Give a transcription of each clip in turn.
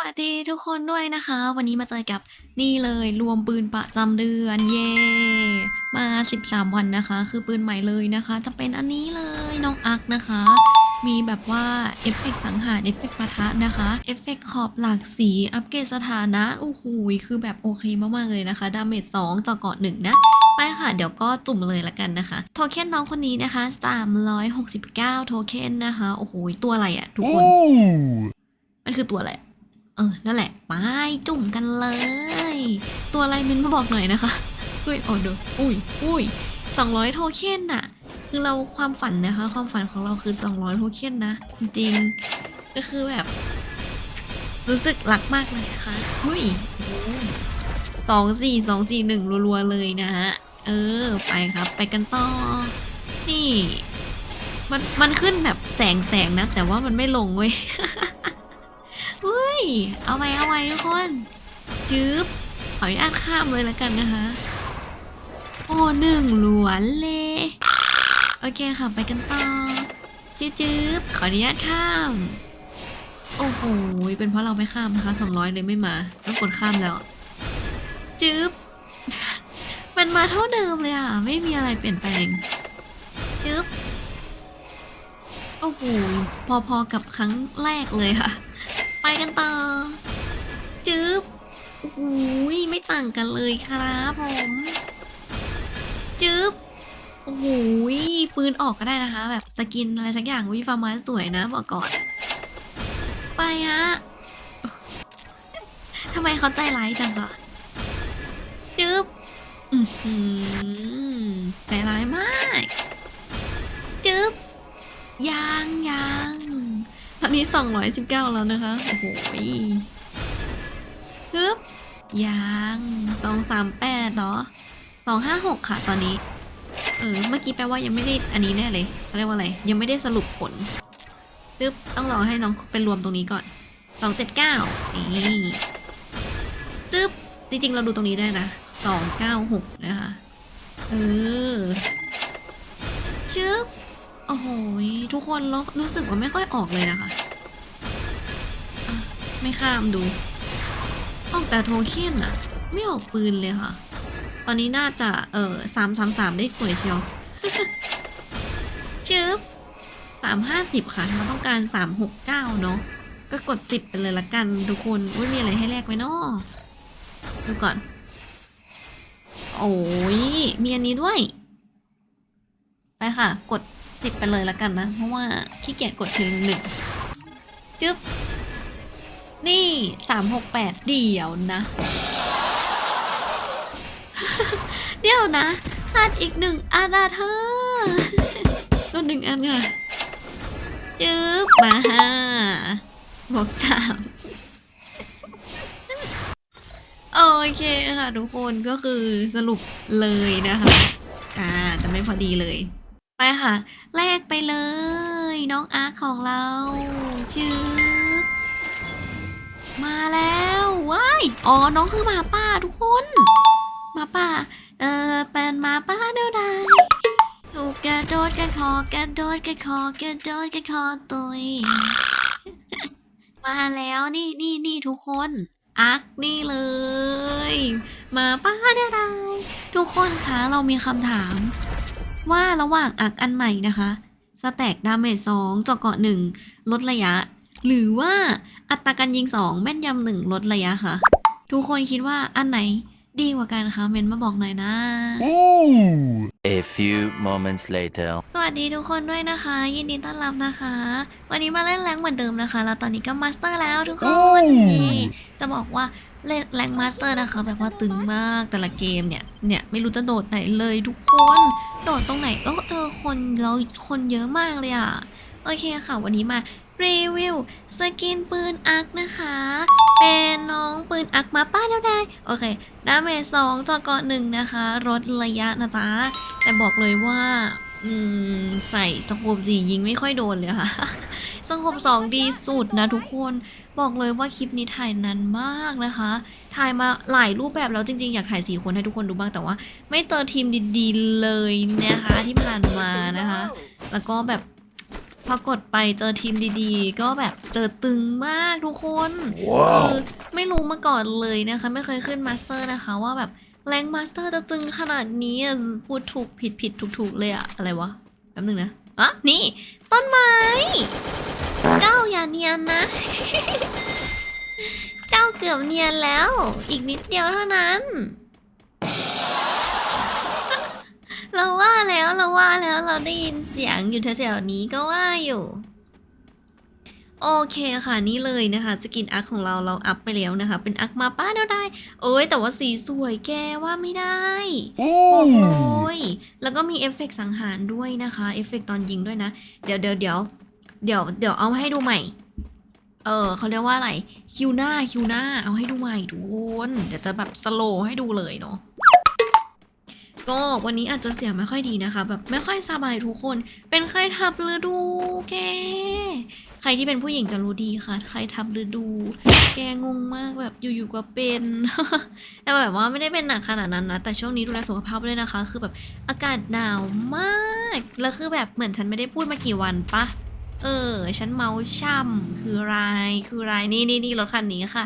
วัสดีทุกคนด้วยนะคะ วันนี้มาเจอกับนี่เลยรวมปืนประจำเดือนเย่มา 13 วันนะคะ คือปืนใหม่เลยนะคะ จะเป็นอันนี้เลยน้องอักนะคะ มีแบบว่าเอฟเฟกต์สังหารเอฟเฟกต์ปะทะนะคะเอฟเฟกต์ขอบหลากสีอัปเกรดสถานะโอ้โหคือแบบโอเคมากๆเลยนะคะดาเมจ2ต่อเกาะหนึ่งนะไปค่ะ เดี๋ยวก็ตุ่มเลยละกันนะคะ โทเค็นน้องคนนี้นะคะ 369 โทเค็นนะคะ โอ้โห ตัวอะไรอะทุกคน มันคือตัวอะไรอะเออนั่นแหละไปจุ่มกันเลย ตัวอะไรมินมาบอกหน่อยนะคะเฮ้ยอ๋อเดี๋ยวอุ้ยอุ้ยสองร้อยโทเค็นน่ะ คือเราความฝันนะคะ ความฝันของเราคือสองร้อยโทเค็นนะ จริงก็คือแบบ รู้สึกรักมากเลยนะคะเฮ้ยสองสี่สองสี่หนึ่งรัวๆเลยนะฮะเออ ไปครับ ไปกันต่อ นี่ มันมันขึ้นแบบแสงแสงนะ แต่ว่ามันไม่ลงเว้ย ย เอาไว้เอาไว้ทุกคนจืบขออนุญาตข้ามเลยแล้วกันนะคะ โอ้หนึ่งหลวนเลย โอเคค่ะไปกันต่อจืบจืบขออนุญาตข้าม โอ้โห เป็นเพราะเราไม่ข้ามนะคะสองร้อยเลยไม่มา ต้องกดข้ามแล้ว จืบมันมาเท่าเดิมเลยอะ ไม่มีอะไรเปลี่ยนแปลงจืบโอ้โห พอๆกับครั้งแรกเลยค่ะ กันต่อจืบโอ้โหไม่ต่างกันเลยครับผมจืบโอ้โหปืนออกก็ได้นะคะ แบบสกินอะไรสักอย่างวิฟาร์มาสวยนะบอกก่อน ไปฮะทำไมเขาใจร้ายจังคะจืบอือหือใจร้ายมากจืบยังยัง ตอนนี้219แล้วนะคะ โอ้โหฮึบยัง238เนาะ256ค่ะตอนนี้ เออ เมื่อกี้แปลว่ายังไม่ได้อันนี้แน่เลยเขาเรียกว่าอะไร ยังไม่ได้สรุปผลตึ๊บต้องรอให้น้องเป็นรวมตรงนี้ก่อน279นี่ตึ๊บจริงๆ เราดูตรงนี้ได้นะ296นะคะ เออชึบ โอ้โหยทุกคนรู้รู้สึกว่าไม่ค่อยออกเลยนะคะะไม่ข้ามดู ออกแต่โทเค็นอะไม่ออกปืนเลยค่ะ ตอนนี้น่าจะ เออสามสามสามได้สวยเชียวชึบสามห้าสิบค่ะเราต้องการสามหกเก้าเนาะก็กดสิบไปเลยละกันทุกคนอุ้ยมีอะไรให้แลกไหมเนาะดูก่อน โอ้ยมีอันนี้ด้วย ไปค่ะ กด สิบไปเลยละกันนะ เพราะว่าขี้เกียจกดทีละหนึ่งจึ๊บ นี่สามหกแปดเดี๋ยวนะ เดี๋ยวนะขาดอีกหนึ่งอันนะเธอก็หนึ่งอันค่ะจึ๊บ มาห้าบวกสามโอเคค่ะทุกคนก็คือสรุปเลยนะคะ อ่าแต่ไม่พอดีเลย ไปค่ะ แลกไปเลย น้องอาร์คของเราชื่อมาแล้วว้ายอ๋อ น้องคือหมาป่าทุกคนหมาป่า เออเป็นหมาป่าเดียวดายถูกกระโดดกันคอกระโดดกันคอกระโดดกันคอตุยมาแล้วนี่นี่นี่ทุกคนอักนี่เลยหมาป่าเดียวดายทุกคนคะเรามีคำถาม ว่าระหว่างอักอันใหม่นะคะสแต็กดาเมจสองเจาะเกาะหนึ่งลดระยะ หรือว่าอัตราการยิงสองแม่นยำหนึ่งลดระยะค่ะ ทุกคนคิดว่าอันไหนดีกว่ากันคะเมนมาบอกหน่อยนะ A few moments later. สวัสดีทุกคนด้วยนะคะ ยินดีต้อนรับนะคะ วันนี้มาเล่นแรงเหมือนเดิมนะคะ แล้วตอนนี้ก็มาสเตอร์แล้วทุกคนเย่ จะบอกว่าเล่นแรงมาสเตอร์นะคะ แบบว่าตึงมากแต่ละเกมเนี่ย เนี่ยไม่รู้จะโดดไหนเลยทุกคน โดดตรงไหนก็เจอคนแล้วคนเยอะมากเลยอะ โอเคค่ะ วันนี้มารีวิวสกินปืนอักนะคะ เป็นน้องปืนอักมาป้าเดียวได้ โอเคดาเมจสองจอเกาะหนึ่งนะคะลดระยะนะจ๊ะแต่บอกเลยว่า อืม ใส่สโคปสี่ยิงไม่ค่อยโดนเลยค่ะ สโคปสองดีสุดนะทุกคน บอกเลยว่าคลิปนี้ถ่ายนานมากนะคะ ถ่ายมาหลายรูปแบบแล้วจริงๆ อยากถ่ายสี่คนให้ทุกคนดูบ้างแต่ว่า ไม่เจอทีมดีๆเลยนะคะที่ผ่านมานะคะ แล้วก็แบบอกดไปเจอทีมดีๆ ก็แบบเจอตึงมากทุกคนคือ Wow. ไม่รู้มาก่อนเลยนะคะ ไม่เคยขึ้นมาสเตอร์นะคะ ว่าแบบ แรงมาสเตอร์จะตึงขนาดนี้อะพูดถูกผิดผิดถูกถูกเลยอะอะไรวะแป๊บนึงนะอะนี่ ต้นไม้เจ้าอย่าเนียนนะ เจ้าเกือบเนียนแล้ว อีกนิดเดียวเท่านั้น เราว่าแล้วเราว่าแล้วเราได้ยินเสียงอยู่แถวๆนี้ก็ว่าอยู่ โอเคค่ะนี่เลยนะคะสกินอัคของเราเราอัพไปแล้วนะคะ เป็นอัคมาป้าเดียวได้ โอ้ยแต่ว่าสีสวยแกว่าไม่ได้โอ้ Ooh. ยแล้วก็มีเอฟเฟกต์สังหารด้วยนะคะเอฟเฟกต์ตอนยิงด้วยนะ เดี๋ยวเดี๋ยวเดี๋ยวเดี๋ยวเดี๋ยวเอาให้ดูใหม่ เออเขาเรียกว่าอะไรคิวหน้าคิวหน้าเอาให้ดูใหม่ทุกคนเดี๋ยวจะแบบสโลให้ดูเลยเนาะ ก็วันนี้อาจจะเสียงไม่ค่อยดีนะคะ แบบไม่ค่อยสบายทุกคน เป็นใครทับฤดูแก ใครที่เป็นผู้หญิงจะรู้ดีค่ะ ใครทับฤดู แกงงมากแบบอยู่ๆก็เป็น แต่แบบว่าไม่ได้เป็นหนักขนาดนั้นนะ แต่ช่วงนี้ดูแลสุขภาพด้วยนะคะ คือแบบอากาศหนาวมาก แล้วคือแบบเหมือนฉันไม่ได้พูดมากี่วันปะเออ ฉันเมาช่ำคือราย คือรายนี่นี่นี่รถคันนี้ค่ะ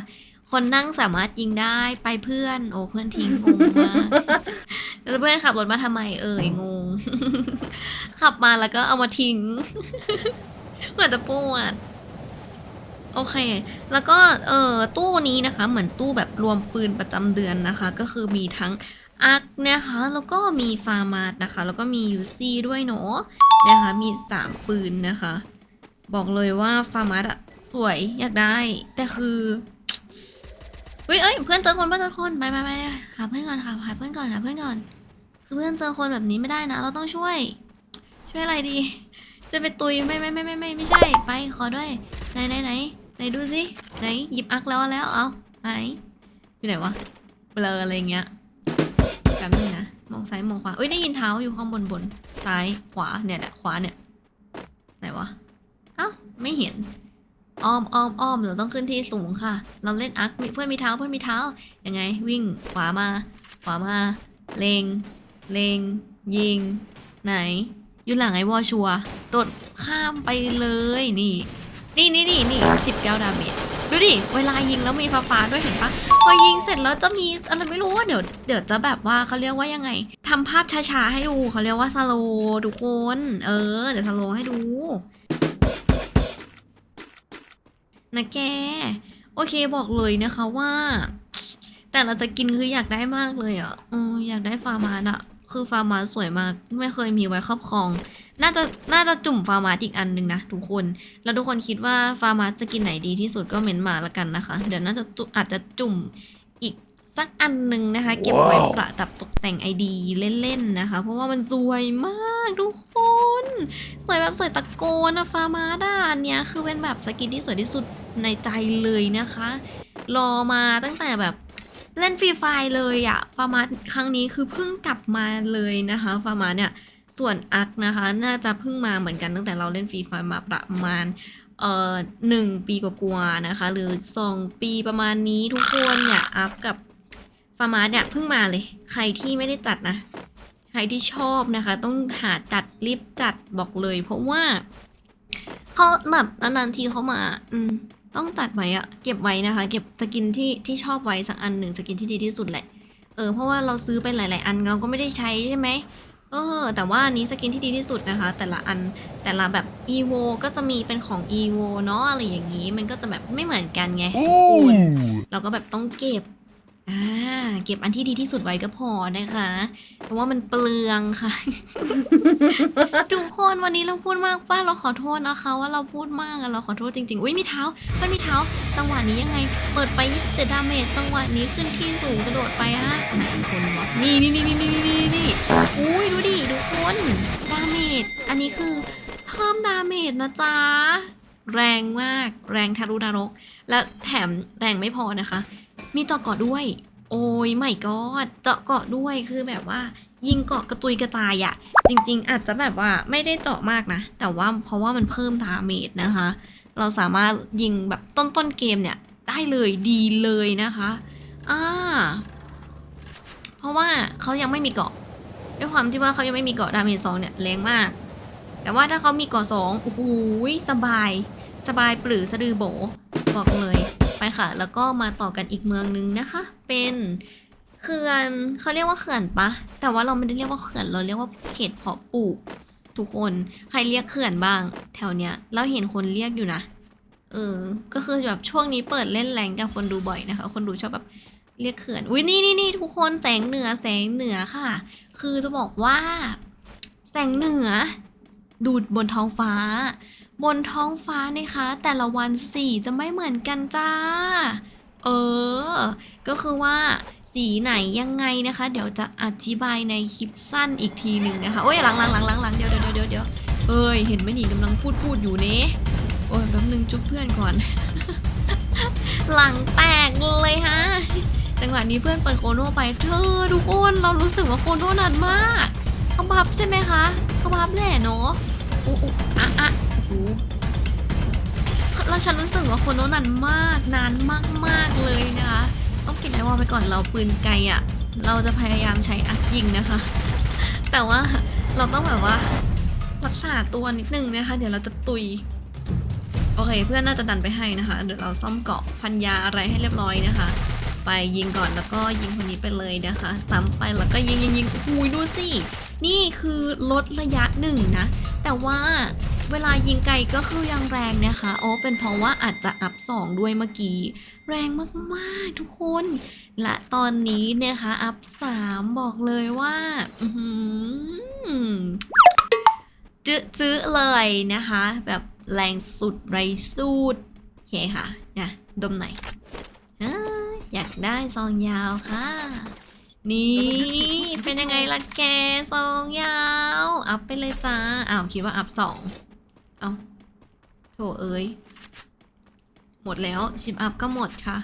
คนนั่งสามารถยิงได้ไปเพื่อน โอ้เพื่อนทิ้งงงมากแล้วเพื่อนขับรถมาทำไมเอ่ยงง ขับมาแล้วก็เอามาทิ้งเหมือนจะปวดโอเค แล้วก็เออตู้นี้นะคะ เหมือนตู้แบบรวมปืนประจำเดือนนะคะ ก็คือมีทั้งอาร์คนะคะแล้วก็มีฟาร์มาดนะคะ แล้วก็มียูซี่ด้วยเนาะนะคะ มีสามปืนนะคะ บอกเลยว่าฟาร์มาดอะสวยอยากได้ แต่คือ เฮ้ยเอ้ยเพื่อนเจอคนเพื่อนเจอคนไปไปไปหาเพื่อนก่อนค่ะหาเพื่อนก่อนหาเพื่อนก่อนคือเพื่อนเจอคนแบบนี้ไม่ได้นะ เราต้องช่วย ช่วยอะไรดีจะไปตุยไม่ไม่ไม่ไม่ไม่ไม่ใช่ไปขอด้วยไหนไหนไหนไหนดูสิไหนหยิบอักแล้วแล้วเอาไหนอยู่ไหนวะเบลออะไรเงี้ยแป๊บนึงนะมองซ้ายมองขวาเอ้ยได้ยินเท้าอยู่ข้างบนบนซ้ายขวาเนี่ยแหละขวาเนี่ยไหนวะเอ้าไม่เห็น อ้อมอ้อมอ้อมเราต้องขึ้นที่สูงค่ะ เราเล่นอักมีเพื่อนมีเท้าเพื่อนมีเท้ายังไง วิ่งขวามาขวามาเลงเลงยิง ไหน อยู่หลังไอ้วอชัวโดดข้ามไปเลยนี่ นี่นี่นี่นี่สิบเก้าดาเมจดูดิ เวลายิงแล้วมีฟ้าฟ้าด้วยเห็นปะพอยิงเสร็จแล้วจะมีอะไรไม่รู้ว่าเดี๋ยวเดี๋ยวจะแบบว่าเขาเรียกว่ายังไงทำภาพช้าๆให้ดูเขาเรียกว่าสโลทุกคน เออ เดี๋ยวสโลให้ดู นะแก โอเคบอกเลยนะคะว่า แต่เราจะกินคืออยากได้มากเลยอะอออยากได้ฟาร์มาสอะ คือฟาร์มาสสวยมาก ไม่เคยมีไว้ครอบครอง น่าจะน่าจะจุ่มฟาร์มาสอีกอันหนึ่งนะทุกคน แล้วทุกคนคิดว่าฟาร์มาสจะกินไหนดีที่สุดก็เม้นมาละกันนะคะ เดี๋ยวน่าจะอาจจะจุ่ม สักอันหนึ่งนะคะ เก็บไว้ว้าวประดับตกแต่งไอดีเล่นๆนะคะ เพราะว่ามันสวยมากทุกคน สวยแบบสวยตะโกนอะฟาร์มาสอะอันเนี้ยคือเป็นแบบสกินที่สวยที่สุดในใจเลยนะคะ รอมาตั้งแต่แบบเล่นฟรีไฟเลยอะฟาร์มาสครั้งนี้คือเพิ่งกลับมาเลยนะคะ ฟาร์มาสเนี่ยส่วนอักนะคะ น่าจะเพิ่งมาเหมือนกันตั้งแต่เราเล่นฟรีไฟมาประมาณเอ่อหนึ่งปีกว่าๆนะคะ หรือสองปีประมาณนี้ทุกคนเนี่ยอักกับ ฟาร์มาสเนี่ยเพิ่งมาเลย ใครที่ไม่ได้จัดนะ ใครที่ชอบนะคะ ต้องหาจัดรีบจัดบอกเลย เพราะว่าเขาแบบนานๆทีเขามา อืม ต้องตัดไว้อะเก็บไว้นะคะ เก็บสกินที่ที่ชอบไว้สักอันหนึ่งสกินที่ดีที่สุดแหละเออเพราะว่าเราซื้อไปหลาย ๆ อันเราก็ไม่ได้ใช้ใช่ไหมเออแต่ว่าอันนี้สกินที่ดีที่สุดนะคะ แต่ละอันแต่ละแบบ EVO ก็จะมีเป็นของ EVO เนาะอะไรอย่างนี้ มันก็จะแบบไม่เหมือนกันไงทุกคน Ooh. เราก็แบบต้องเก็บ อ่าเก็บอันที่ดีที่สุดไว้ก็พอนะคะ เพราะว่ามันเปลืองค่ะ ทุกคนวันนี้เราพูดมากป้าเราขอโทษนะคะ ว่าเราพูดมากอะเราขอโทษจริงๆ อุ้ยมีเท้าเพื่อนมีเท้า จังหวะนี้ยังไง เปิดไป27ดาเมจจังหวะนี้ขึ้นที่สูงกระโดดไปฮะไหนคนวะนี่นี่นี่นี่นี่นี่นี่อุ้ยดูดิทุกคนดาเมจอันนี้คือเพิ่มดาเมจนะจ๊ะแรงมากแรงทะลุนรก และแถมแรงไม่พอนะคะ มีเจาะเกาะด้วย โอ้ยไม่กอดเจาะเกาะด้วยคือแบบว่า ยิงเกาะกระตุยกระจายอะจริง ๆ อาจจะแบบว่าไม่ได้เจาะมากนะ แต่ว่าเพราะว่ามันเพิ่มดาเมจนะคะ เราสามารถยิงแบบต้นต้นๆเกมเนี่ยได้เลยดีเลยนะคะอ่าเพราะว่าเขายังไม่มีเกาะ ด้วยความที่ว่าเขายังไม่มีเกาะดาเมจสองเนี่ยแรงมาก แต่ว่าถ้าเขามีเก่อสองโอ้โหสบาย สบายปรือสะดือโบบอกเลย ไปค่ะ แล้วก็มาต่อกันอีกเมืองนึงนะคะ เป็นเขื่อนเขาเรียกว่าเขื่อนปะแต่ว่าเราไม่ได้เรียกว่าเขื่อนเราเรียกว่าเขตเพาะปลูก ทุกคนใครเรียกเขื่อนบ้าง แถวเนี้ยเราเห็นคนเรียกอยู่นะเออ ก็คือแบบช่วงนี้เปิดเล่นแรงกับคนดูบ่อยนะคะ คนดูชอบแบบเรียกเขื่อน อุ้ยนี่นี่นี่ทุกคนแสงเหนือแสงเหนือค่ะ คือจะบอกว่า แสงเหนือ ดูดบนท้องฟ้า บนท้องฟ้านะคะ แต่ละวันสีจะไม่เหมือนกันจ้า เออ ก็คือว่าสีไหนยังไงนะคะ เดี๋ยวจะอธิบายในคลิปสั้นอีกทีหนึ่งนะคะโอ้ยหลังหลังหลังหลังหลังเดี๋ยวเดี๋ยวเดี๋ยวเดี๋ยวเอ้ยเห็นไหมนี่กำลังพูดพูดอยู่เนะโอ้ยแป๊บนึงจุ๊บเพื่อนก่อน หลังแตกเลยฮะจังหวะนี้เพื่อนเปิดโคโน่ไปเธอทุกคนเรารู้สึกว่าโคโน่นานมากขาพับใช่ไหมคะขาพับแหละเนาะอุ๊อุ๊อะอะ หแล้วฉันรู้สึกว่าโคโน่นนานมากนานมากๆเลยนะคะต้องปิดไอวอลไปก่อนเราปืนไกลอะ่ะ เราจะพยายามใช้อัดยิงนะคะ แต่ว่าเราต้องแบบว่ารักษาตัวนิดนึงนะคะ เดี๋ยวเราจะตุยโอเค เพื่อนน่าจะดันไปให้นะคะ เดี๋ยวเราซ่อมเกาะพันยาอะไรให้เรียบร้อยนะคะ ไปยิงก่อนแล้วก็ยิงคนนี้ไปเลยนะคะซ้ำไปแล้วก็ยิงยิงยิงหูยดูสิ นี่คือลดระยะหนึ่งนะ แต่ว่า เวลายิงไกลก็คือยังแรงนะคะโอ้เป็นเพราะว่าอาจจะอัพสองด้วยเมื่อกี้ แรงมากๆทุกคน และตอนนี้เนี่ยคะอัพสามบอกเลยว่าจื้อจื้อเลยนะคะ แบบแรงสุดไรสุดโอเคค่ะนะดมหน่อยอยากได้ซองยาวค่ะ นี่เป็นยังไงล่ะแกซองยาว อัพไปเลยจ้าอ้าวคิดว่าอัพสอง เอาโถเอ้ย หมดแล้วชิปอัพก็หมดค่ะ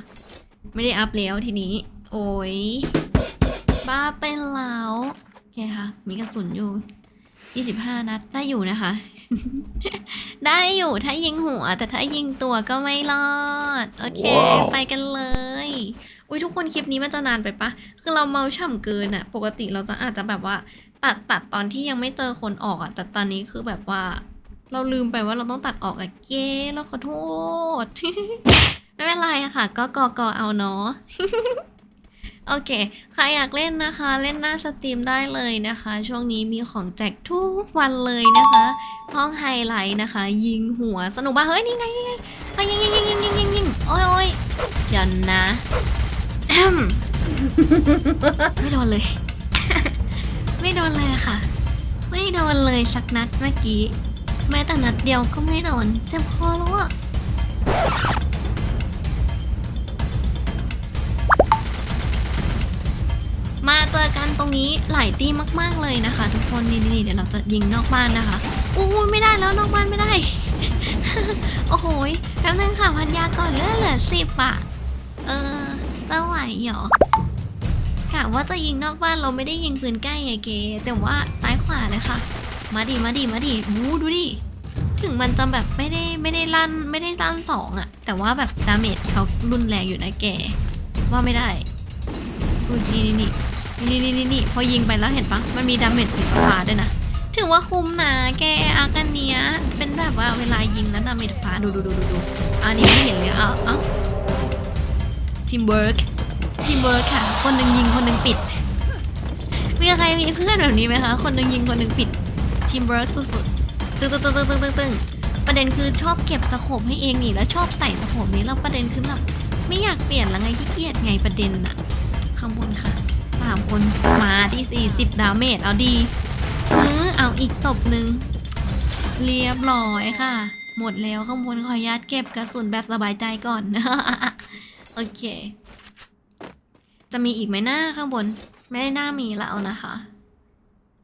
ไม่ได้อัพแล้วทีนี้ โอ้ย บ้าไปแล้วโอเคค่ะ มีกระสุนอยู่25นัดได้อยู่นะคะ ได้อยู่ถ้ายิงหัว แต่ถ้ายิงตัวก็ไม่รอด โอเคว้าวไปกันเลย อุ้ยทุกคนคลิปนี้มันจะนานไปปะ คือเราเมาฉ่ำเกินอะปกติเราจะอาจจะแบบว่า ตัดตัดตอนที่ยังไม่เจอคนออกอะแต่ตอนนี้คือแบบว่า เราลืมไปว่าเราต้องตัดออกอะเก้เราขอโทษ ไม่เป็นไรอะค่ะ ก็กอกอเอาเนาะโอเค ใครอยากเล่นนะคะ เล่นหน้าสตรีมได้เลยนะคะ ช่วงนี้มีของแจกทุกวันเลยนะคะ ห้องไฮไลท์นะคะ ยิงหัวสนุกปะเฮ้ย นี่ไงนี่ไงไปยิงยิงยิงยิงยิงยิงยิงโอ้ยโอ้ยเดี๋ยวนะ ไม่โดนเลย ไม่โดนเลยค่ะ ไม่โดนเลยสักนัดเมื่อกี้ แม้แต่นัดเดียวก็ไม่โดนเจ็บคอแล้วอะมาเจอกันตรงนี้หลายตีมากๆเลยนะคะ ทุกคนนี่นี่เดี๋ยวเราจะยิงนอกบ้านนะคะอู้ไม่ได้แล้วนอกบ้านไม่ได้ โอ้โหยแป๊บนึงค่ะพันยาก่อนเลือเหลือสิบอะเออจะไหวเหรอกะว่าจะยิงนอกบ้านเราไม่ได้ยิงปืนใกล้ไงเกแต่ว่าซ้ายขวาเลยค่ะ มาดิมาดิมาดิวูดูดิ ถึงมันจะแบบไม่ได้ไม่ได้ลั่นไม่ได้ลั่นสองอะแต่ว่าแบบดาเมจเขารุนแรงอยู่นะแก ว่าไม่ได้อุ้ยนี่นี่นี่นี่นี่นี่พอยิงไปแล้วเห็นปะมันมีดาเมจสีฟ้าด้วยนะ ถือว่าคุ้มนะแกอากันเนี้ยเป็นแบบว่าเวลายิงแล้วดาเมจฟ้าดูดูดูดูดูอันนี้ไม่เห็นเลยเอ้าเอ้าทีมเวิร์กทีมเวิร์คค่ะ คนหนึ่งยิงคนหนึ่งปิดมีใครมีเพื่อนแบบนี้ไหมคะ คนหนึ่งยิงคนหนึ่งปิด ทีมเวิร์คสุดๆตึ้งตึ้งตึ้งตึ้งตึ้งตึ้งประเด็นคือชอบเก็บสโคปให้เองนี่แล้วชอบใส่สโคปนี้แล้วประเด็นคือแบบไม่อยากเปลี่ยนแล้วไงขี้เกียจไงประเด็นอะข้างบนค่ะสามคนมาที่สี่สิบดาเมจเอาดีเออเอาอีกศพหนึ่งเรียบร้อยค่ะ หมดแล้วข้างบนขออนุญาตเก็บกระสุนแบบสบายใจก่อนโอเค จะมีอีกไหมหน้าข้างบน ไม่ได้หน้ามีแล้วนะคะ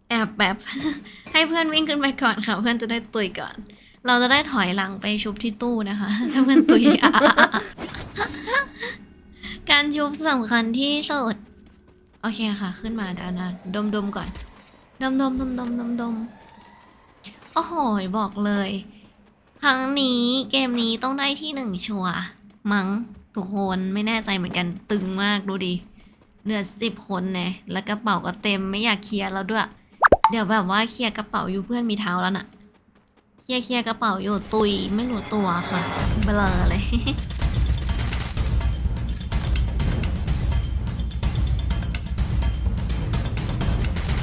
แอบแบบ ให้เพื่อนวิ่งขึ้นไปก่อนค่ะ เพื่อนจะได้ตุยก่อน เราจะได้ถอยหลังไปชุบที่ตู้นะคะ ถ้าเพื่อนตุยการชุบสำคัญที่สุดโอเคค่ะ ขึ้นมาดานะดมดมก่อนดมดมดมดมดมดมโอ้โหบอกเลย ครั้งนี้เกมนี้ต้องได้ที่หนึ่งชัวมั้งทุกคนไม่แน่ใจเหมือนกันตึงมากดูดิเหลือสิบคนเนี่ยแล้วกระเป๋าก็เต็มไม่อยากเคลียร์แล้วด้วย เดี๋ยวแบบว่าเคลียร์กระเป๋าอยู่เพื่อนมีเท้าแล้วน่ะ เคลียร์เคลียร์กระเป๋าอยู่ตุยไม่รู้ตัวค่ะ เบลอเลย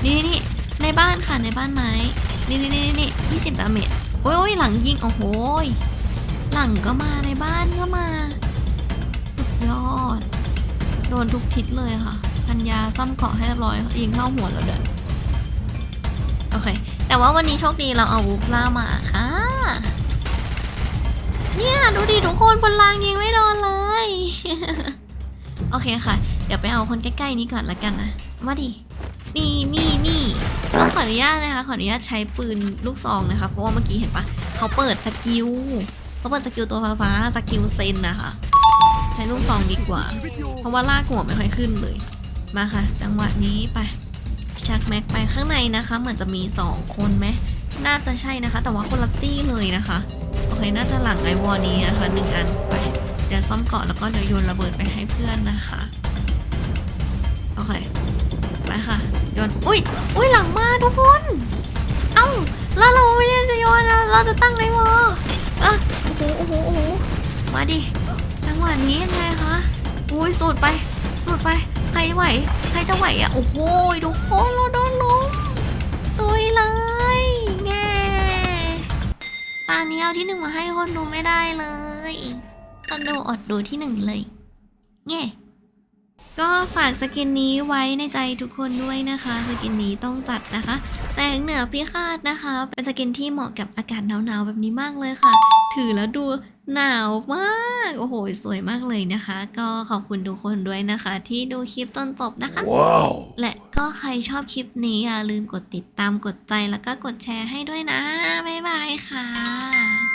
นี่นี่ในบ้านค่ะในบ้านไม้ นี่นี่นี่นี่ยี่สิบดาเมจโอ้ยโอ้ยหลังยิง โอ้โหหลังก็มาในบ้านก็มา สุดยอด โดนทุกทิศเลยค่ะ พันยาซ่อมเกาะให้เรียบร้อยยิงเข้าหัวแล้วเด้อ โอเค แต่ว่าวันนี้โชคดีเราเอาวูฟล่ามาค่ะ เนี่ยดูดิทุกคนพลังยิงไม่โดนเลย โอเคค่ะ เดี๋ยวไปเอาคนใกล้ๆนี้ก่อนละกันนะ มาดิ นี่นี่นี่ต้องขออนุญาตนะคะ ขออนุญาตใช้ปืนลูกซองนะคะ เพราะว่าเมื่อกี้เห็นปะเขาเปิดสกิลเขาเปิดสกิลตัวฟ้าสกิลเซนนะคะ ใช้ลูกซองดีกว่า เพราะว่าลากหัวไม่ค่อยขึ้นเลย มาค่ะ จังหวะนี้ไป ชักแม็กไปข้างในนะคะ เหมือนจะมี 2 คนไหมน่าจะใช่นะคะ แต่ว่าคนละตี้เลยนะคะ โอเค น่าจะหลังไอวอลนี้นะคะหนึ่งอันไป เดี๋ยวซ่อมเกาะแล้วก็เดี๋ยวโยนระเบิดไปให้เพื่อนนะคะ โอเค ไปค่ะ โยน อุ้ย อุ้ยหลังมาทุกคน เอ้า แล้วเราไม่ได้จะโยนเราจะตั้งไอวอลอะโอ้โหโอ้โหโอ้โหมาดิ จังหวะนี้ยังไงคะ อุ้ยสูดไปสูดไป ไหว ใครจะไหวอะ โอ้โหทุกคนเราโดนล้มตุยเลยแง่ตอนนี้เอาที่หนึ่งมาให้คนดูไม่ได้เลยคนดูอดดูที่หนึ่งเลยแง่ก็ฝากสกินนี้ไว้ในใจทุกคนด้วยนะคะ สกินนี้ต้องจัดนะคะแสงเหนือพิฆาตนะคะ เป็นสกินที่เหมาะกับอากาศหนาวๆแบบนี้มากเลยค่ะ ถือแล้วดู หนาวมาก โอ้โห สวยมากเลยนะคะ ก็ขอบคุณทุกคนด้วยนะคะ ที่ดูคลิปจนจบนะคะ Wow. และก็ใครชอบคลิปนี้อย่าลืมกดติดตามกดใจแล้วก็กดแชร์ให้ด้วยนะ บ๊ายบายค่ะ